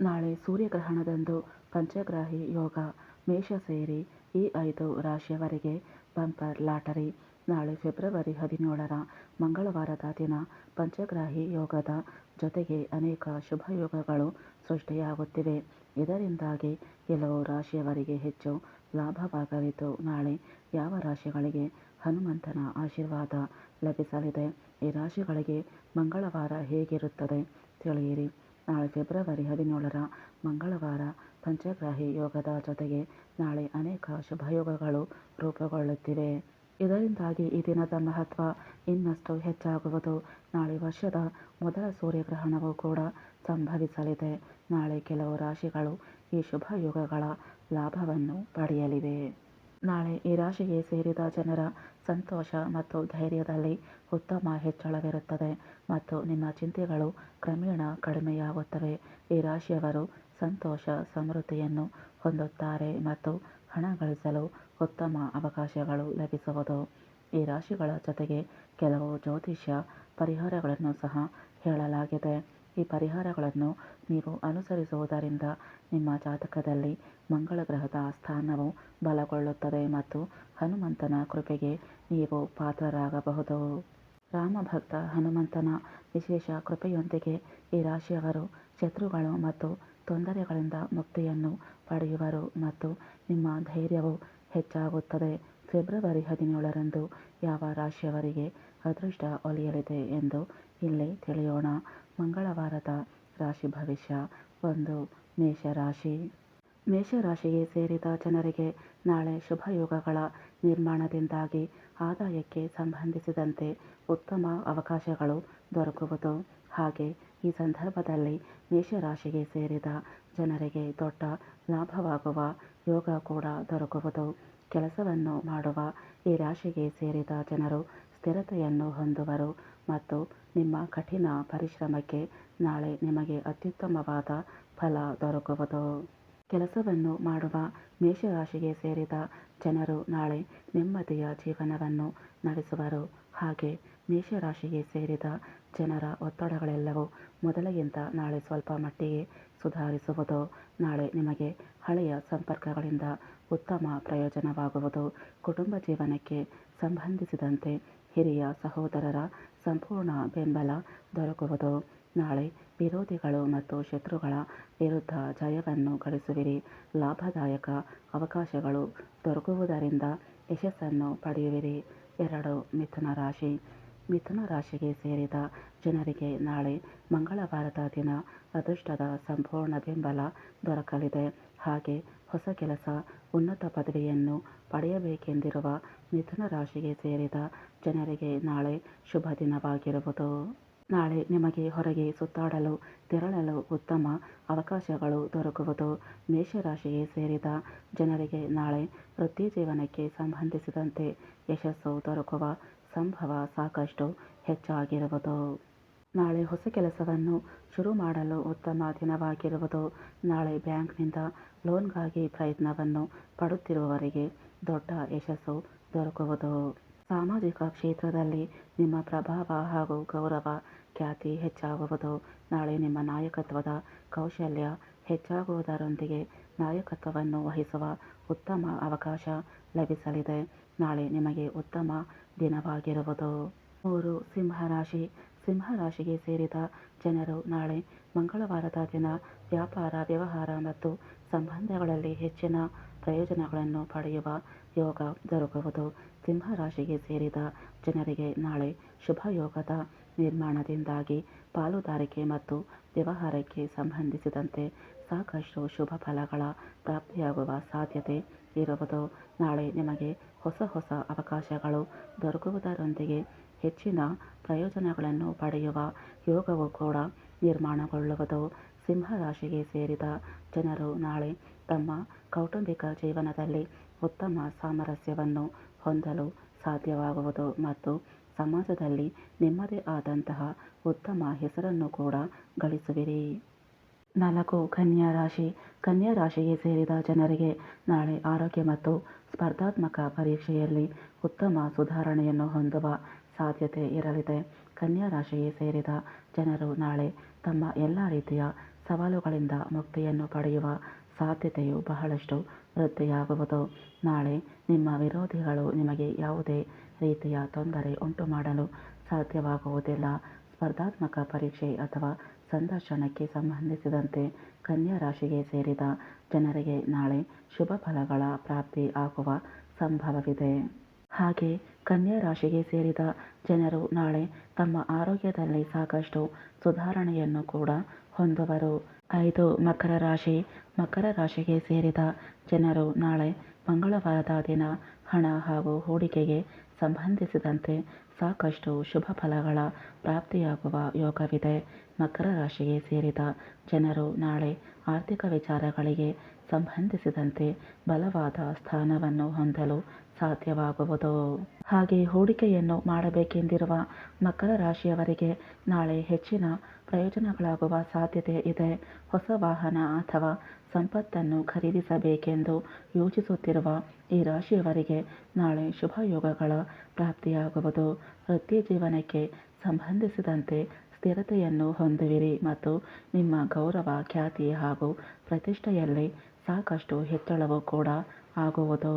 ನಾಳೆ ಸೂರ್ಯಗ್ರಹಣದಂದು ಪಂಚಗ್ರಾಹಿ ಯೋಗ ಮೇಷ ಸೇರಿ ಈ ಐದು ರಾಶಿಯವರಿಗೆ ಬಂಪರ್ ಲಾಟರಿ. ನಾಳೆ ಫೆಬ್ರವರಿ ಹದಿನೇಳರ ಮಂಗಳವಾರದ ದಿನ ಪಂಚಗ್ರಾಹಿ ಯೋಗದ ಜೊತೆಗೆ ಅನೇಕ ಶುಭ ಯೋಗಗಳು ಸೃಷ್ಟಿಯಾಗುತ್ತಿವೆ. ಇದರಿಂದಾಗಿ ಕೆಲವು ರಾಶಿಯವರಿಗೆ ಹೆಚ್ಚು ಲಾಭವಾಗಲಿದ್ದು ನಾಳೆ ಯಾವ ರಾಶಿಗಳಿಗೆ ಹನುಮಂತನ ಆಶೀರ್ವಾದ ಲಭಿಸಲಿದೆ? ಈ ರಾಶಿಗಳಿಗೆ ಮಂಗಳವಾರ ಹೇಗಿರುತ್ತದೆ ತಿಳಿಯಿರಿ. ನಾಳೆ ಫೆಬ್ರವರಿ ಹದಿನೇಳರ ಮಂಗಳವಾರ ಪಂಚಗ್ರಾಹಿ ಯೋಗದ ಜೊತೆಗೆ ನಾಳೆ ಅನೇಕ ಶುಭಯೋಗಗಳು ರೂಪುಗೊಳ್ಳುತ್ತಿವೆ. ಇದರಿಂದಾಗಿ ಈ ದಿನದ ಮಹತ್ವ ಇನ್ನಷ್ಟು ಹೆಚ್ಚಾಗುವುದು. ನಾಳೆ ವರ್ಷದ ಮೊದಲ ಸೂರ್ಯಗ್ರಹಣವೂ ಕೂಡ ಸಂಭವಿಸಲಿದೆ. ನಾಳೆ ಕೆಲವು ರಾಶಿಗಳು ಈ ಶುಭ ಯೋಗಗಳ ಲಾಭವನ್ನು ಪಡೆಯಲಿವೆ. ನಾಳೆ ಈ ರಾಶಿಗೆ ಸೇರಿದ ಜನರ ಸಂತೋಷ ಮತ್ತು ಧೈರ್ಯದಲ್ಲಿ ಉತ್ತಮ ಹೆಚ್ಚಳವಿರುತ್ತದೆ ಮತ್ತು ನಿಮ್ಮ ಚಿಂತೆಗಳು ಕ್ರಮೇಣ ಕಡಿಮೆಯಾಗುತ್ತವೆ. ಈ ರಾಶಿಯವರು ಸಂತೋಷ, ಸಮೃದ್ಧಿಯನ್ನು ಹೊಂದುತ್ತಾರೆ ಮತ್ತು ಹಣ ಗಳಿಸಲು ಉತ್ತಮ ಅವಕಾಶಗಳು ಲಭಿಸುವುದು. ಈ ರಾಶಿಗಳ ಜೊತೆಗೆ ಕೆಲವು ಜ್ಯೋತಿಷ್ಯ ಪರಿಹಾರಗಳನ್ನು ಸಹ ಹೇಳಲಾಗಿದೆ. ಈ ಪರಿಹಾರಗಳನ್ನು ನೀವು ಅನುಸರಿಸುವುದರಿಂದ ನಿಮ್ಮ ಜಾತಕದಲ್ಲಿ ಮಂಗಳ ಗ್ರಹದ ಸ್ಥಾನವು ಬಲಗೊಳ್ಳುತ್ತದೆ ಮತ್ತು ಹನುಮಂತನ ಕೃಪೆಗೆ ನೀವು ಪಾತ್ರರಾಗಬಹುದು. ರಾಮಭಕ್ತ ಹನುಮಂತನ ವಿಶೇಷ ಕೃಪೆಯೊಂದಿಗೆ ಈ ರಾಶಿಯವರು ಶತ್ರುಗಳು ಮತ್ತು ತೊಂದರೆಗಳಿಂದ ಮುಕ್ತಿಯನ್ನು ಪಡೆಯುವರು ಮತ್ತು ನಿಮ್ಮ ಧೈರ್ಯವು ಹೆಚ್ಚಾಗುತ್ತದೆ. ಫೆಬ್ರವರಿ ಹದಿನೇಳರಂದು ಯಾವ ರಾಶಿಯವರಿಗೆ ಅದೃಷ್ಟ ಒಲಿಯಲಿದೆ ಎಂದು ಇಲ್ಲಿ ತಿಳಿಯೋಣ. ಮಂಗಳವಾರದ ರಾಶಿ ಭವಿಷ್ಯ. ಒಂದು ಮೇಷರಾಶಿ. ಮೇಷರಾಶಿಗೆ ಸೇರಿದ ಜನರಿಗೆ ನಾಳೆ ಶುಭಯೋಗಗಳ ನಿರ್ಮಾಣದಿಂದಾಗಿ ಆದಾಯಕ್ಕೆ ಸಂಬಂಧಿಸಿದಂತೆ ಉತ್ತಮ ಅವಕಾಶಗಳು ದೊರಕುವುದು. ಹಾಗೆ ಈ ಸಂದರ್ಭದಲ್ಲಿ ಮೇಷರಾಶಿಗೆ ಸೇರಿದ ಜನರಿಗೆ ದೊಡ್ಡ ಲಾಭವಾಗುವ ಯೋಗ ಕೂಡ ದೊರಕುವುದು. ಕೆಲಸವನ್ನು ಮಾಡುವ ಈ ರಾಶಿಗೆ ಸೇರಿದ ಜನರು ಸ್ಥಿರತೆಯನ್ನು ಹೊಂದುವರು. ಮತ್ತು ನಿಮ್ಮ ಕಠಿಣ ಪರಿಶ್ರಮಕ್ಕೆ ನಾಳೆ ನಿಮಗೆ ಅತ್ಯುತ್ತಮವಾದ ಫಲ ದೊರಕುವುದು. ಕೆಲಸವನ್ನು ಮಾಡುವ ಮೇಷರಾಶಿಗೆ ಸೇರಿದ ಜನರು ನಾಳೆ ನೆಮ್ಮದಿಯ ಜೀವನವನ್ನು ನಡೆಸುವರು. ಹಾಗೆ ಮೇಷರಾಶಿಗೆ ಸೇರಿದ ಜನರ ಒತ್ತಡಗಳೆಲ್ಲವೂ ಮೊದಲಿಗಿಂತ ನಾಳೆ ಸ್ವಲ್ಪ ಮಟ್ಟಿಗೆ ಸುಧಾರಿಸುವುದು. ನಾಳೆ ನಿಮಗೆ ಹಳೆಯ ಸಂಪರ್ಕಗಳಿಂದ ಉತ್ತಮ ಪ್ರಯೋಜನವಾಗುವುದು. ಕುಟುಂಬ ಜೀವನಕ್ಕೆ ಸಂಬಂಧಿಸಿದಂತೆ ಹಿರಿಯ ಸಹೋದರರ ಸಂಪೂರ್ಣ ಬೆಂಬಲ ದೊರಕುವುದು. ನಾಳೆ ವಿರೋಧಿಗಳು ಮತ್ತು ಶತ್ರುಗಳ ವಿರುದ್ಧ ಜಯವನ್ನು ಗಳಿಸುವಿರಿ. ಲಾಭದಾಯಕ ಅವಕಾಶಗಳು ದೊರಕುವುದರಿಂದ ಯಶಸ್ಸನ್ನು ಪಡೆಯುವಿರಿ. ಎರಡು ಮಿಥುನ ರಾಶಿ. ಮಿಥುನ ರಾಶಿಗೆ ಸೇರಿದ ಜನರಿಗೆ ನಾಳೆ ಮಂಗಳವಾರದ ದಿನ ಅದೃಷ್ಟದ ಸಂಪೂರ್ಣ ಬೆಂಬಲ ದೊರಕಲಿದೆ. ಹಾಗೆ ಹೊಸ ಕೆಲಸ, ಉನ್ನತ ಪದವಿಯನ್ನು ಪಡೆಯಬೇಕೆಂದಿರುವ ಮಿಥುನ ರಾಶಿಗೆ ಸೇರಿದ ಜನರಿಗೆ ನಾಳೆ ಶುಭ ದಿನವಾಗಿರುವುದು. ನಾಳೆ ನಿಮಗೆ ಹೊರಗೆ ಸುತ್ತಾಡಲು, ತೆರಳಲು ಉತ್ತಮ ಅವಕಾಶಗಳು ದೊರಕುವುದು. ಮೇಷರಾಶಿಗೆ ಸೇರಿದ ಜನರಿಗೆ ನಾಳೆ ವೃತ್ತಿ ಜೀವನಕ್ಕೆ ಸಂಬಂಧಿಸಿದಂತೆ ಯಶಸ್ಸು ದೊರಕುವ ಸಂಭವ ಸಾಕಷ್ಟು ಹೆಚ್ಚಾಗಿರುವುದು. ನಾಳೆ ಹೊಸ ಕೆಲಸವನ್ನು ಶುರು ಮಾಡಲು ಉತ್ತಮ ದಿನವಾಗಿರುವುದು. ನಾಳೆ ಬ್ಯಾಂಕ್ನಿಂದ ಲೋನ್ಗಾಗಿ ಪ್ರಯತ್ನವನ್ನು ಪಡುತ್ತಿರುವವರಿಗೆ ದೊಡ್ಡ ಯಶಸ್ಸು ದೊರಕುವುದು. ಸಾಮಾಜಿಕ ಕ್ಷೇತ್ರದಲ್ಲಿ ನಿಮ್ಮ ಪ್ರಭಾವ ಹಾಗೂ ಗೌರವ ಖ್ಯಾತಿ ಹೆಚ್ಚಾಗುವುದು. ನಾಳೆ ನಿಮ್ಮ ನಾಯಕತ್ವದ ಕೌಶಲ್ಯ ಹೆಚ್ಚಾಗುವುದರೊಂದಿಗೆ ನಾಯಕತ್ವವನ್ನು ವಹಿಸುವ ಉತ್ತಮ ಅವಕಾಶ ಲಭಿಸಲಿದೆ. ನಾಳೆ ನಿಮಗೆ ಉತ್ತಮ ದಿನವಾಗಿರುವುದು. ಮೂರು ಸಿಂಹರಾಶಿ. ಸಿಂಹರಾಶಿಗೆ ಸೇರಿದ ಜನರು ನಾಳೆ ಮಂಗಳವಾರದ ದಿನ ವ್ಯಾಪಾರ, ವ್ಯವಹಾರ ಮತ್ತು ಸಂಬಂಧಗಳಲ್ಲಿ ಹೆಚ್ಚಿನ ಪ್ರಯೋಜನಗಳನ್ನು ಪಡೆಯುವ ಯೋಗ ದೊರಕುವುದು ಸಿಂಹರಾಶಿಗೆ ಸೇರಿದ ಜನರಿಗೆ ನಾಳೆ ಶುಭ ಯೋಗದ ನಿರ್ಮಾಣದಿಂದಾಗಿ ಪಾಲುದಾರಿಕೆ ಮತ್ತು ವ್ಯವಹಾರಕ್ಕೆ ಸಂಬಂಧಿಸಿದಂತೆ ಸಾಕಷ್ಟು ಶುಭ ಫಲಗಳ ಪ್ರಾಪ್ತಿಯಾಗುವ ಸಾಧ್ಯತೆ ಇರುವುದು. ನಾಳೆ ನಿಮಗೆ ಹೊಸ ಹೊಸ ಅವಕಾಶಗಳು ದೊರಕುವುದರೊಂದಿಗೆ ಹೆಚ್ಚಿನ ಪ್ರಯೋಜನಗಳನ್ನು ಪಡೆಯುವ ಯೋಗವು ಕೂಡ ನಿರ್ಮಾಣಗೊಳ್ಳುವುದು. ಸಿಂಹರಾಶಿಗೆ ಸೇರಿದ ಜನರು ನಾಳೆ ತಮ್ಮ ಕೌಟುಂಬಿಕ ಜೀವನದಲ್ಲಿ ಉತ್ತಮ ಸಾಮರಸ್ಯವನ್ನು ಹೊಂದಲು ಸಾಧ್ಯವಾಗುವುದು ಮತ್ತು ಸಮಾಜದಲ್ಲಿ ನಿಮ್ಮದೇ ಆದಂತಹ ಉತ್ತಮ ಹೆಸರನ್ನು ಕೂಡ ಗಳಿಸುವಿರಿ. ನಾಲ್ಕು, ಕನ್ಯಾ ರಾಶಿ. ಕನ್ಯಾ ರಾಶಿಗೆ ಸೇರಿದ ಜನರಿಗೆ ನಾಳೆ ಆರೋಗ್ಯ ಮತ್ತು ಸ್ಪರ್ಧಾತ್ಮಕ ಪರೀಕ್ಷೆಯಲ್ಲಿ ಉತ್ತಮ ಸುಧಾರಣೆಯನ್ನು ಹೊಂದುವ ಸಾಧ್ಯತೆ ಇರಲಿದೆ. ಕನ್ಯಾ ರಾಶಿಗೆ ಸೇರಿದ ಜನರು ನಾಳೆ ತಮ್ಮ ಎಲ್ಲ ರೀತಿಯ ಸವಾಲುಗಳಿಂದ ಮುಕ್ತಿಯನ್ನು ಪಡೆಯುವ ಸಾಧ್ಯತೆಯು ಬಹಳಷ್ಟು ವೃದ್ಧಿಯಾಗುವುದು. ನಾಳೆ ನಿಮ್ಮ ವಿರೋಧಿಗಳು ನಿಮಗೆ ಯಾವುದೇ ರೀತಿಯ ತೊಂದರೆ ಉಂಟುಮಾಡಲು ಸಾಧ್ಯವಾಗುವುದಿಲ್ಲ. ಸ್ಪರ್ಧಾತ್ಮಕ ಪರೀಕ್ಷೆ ಅಥವಾ ಸಂದರ್ಶನಕ್ಕೆ ಸಂಬಂಧಿಸಿದಂತೆ ಕನ್ಯಾ ರಾಶಿಗೆ ಸೇರಿದ ಜನರಿಗೆ ನಾಳೆ ಶುಭ ಫಲಗಳ ಪ್ರಾಪ್ತಿ ಆಗುವ ಸಂಭವವಿದೆ. ಹಾಗೆ ಕನ್ಯಾ ರಾಶಿಗೆ ಸೇರಿದ ಜನರು ನಾಳೆ ತಮ್ಮ ಆರೋಗ್ಯದಲ್ಲಿ ಸಾಕಷ್ಟು ಸುಧಾರಣೆಯನ್ನು ಕೂಡ ಹೊಂದುವರು. ಐದು ಮಕರ ರಾಶಿ. ಮಕರ ರಾಶಿಗೆ ಸೇರಿದ ಜನರು ನಾಳೆ ಮಂಗಳವಾರದ ದಿನ ಹಣ ಹಾಗೂ ಹೂಡಿಕೆಗೆ ಸಂಬಂಧಿಸಿದಂತೆ ಸಾಕಷ್ಟು ಶುಭ ಫಲಗಳ ಪ್ರಾಪ್ತಿಯಾಗುವ ಯೋಗವಿದೆ. ಮಕರ ರಾಶಿಗೆ ಸೇರಿದ ಜನರು ನಾಳೆ ಆರ್ಥಿಕ ವಿಚಾರಗಳಿಗೆ ಸಂಬಂಧಿಸಿದಂತೆ ಬಲವಾದ ಸ್ಥಾನವನ್ನು ಹೊಂದಲು ಸಾಧ್ಯವಾಗುವುದು. ಹಾಗೆ ಹೂಡಿಕೆಯನ್ನು ಮಾಡಬೇಕೆಂದಿರುವ ಮಕರ ರಾಶಿಯವರಿಗೆ ನಾಳೆ ಹೆಚ್ಚಿನ ಪ್ರಯೋಜನಗಳಾಗುವ ಸಾಧ್ಯತೆ ಇದೆ. ಹೊಸ ವಾಹನ ಅಥವಾ ಸಂಪತ್ತನ್ನು ಖರೀದಿಸಬೇಕೆಂದು ಯೋಚಿಸುತ್ತಿರುವ ಈ ರಾಶಿಯವರಿಗೆ ನಾಳೆ ಶುಭ ಯೋಗಗಳ ಪ್ರಾಪ್ತಿಯಾಗುವುದು. ವೃತ್ತಿ ಜೀವನಕ್ಕೆ ಸಂಬಂಧಿಸಿದಂತೆ ಸ್ಥಿರತೆಯನ್ನು ಹೊಂದುವಿರಿ ಮತ್ತು ನಿಮ್ಮ ಗೌರವ ಖ್ಯಾತಿ ಹಾಗೂ ಪ್ರತಿಷ್ಠೆಯಲ್ಲಿ ಸಾಕಷ್ಟು ಹೆಚ್ಚಳವೂ ಕೂಡ ಆಗುವುದು.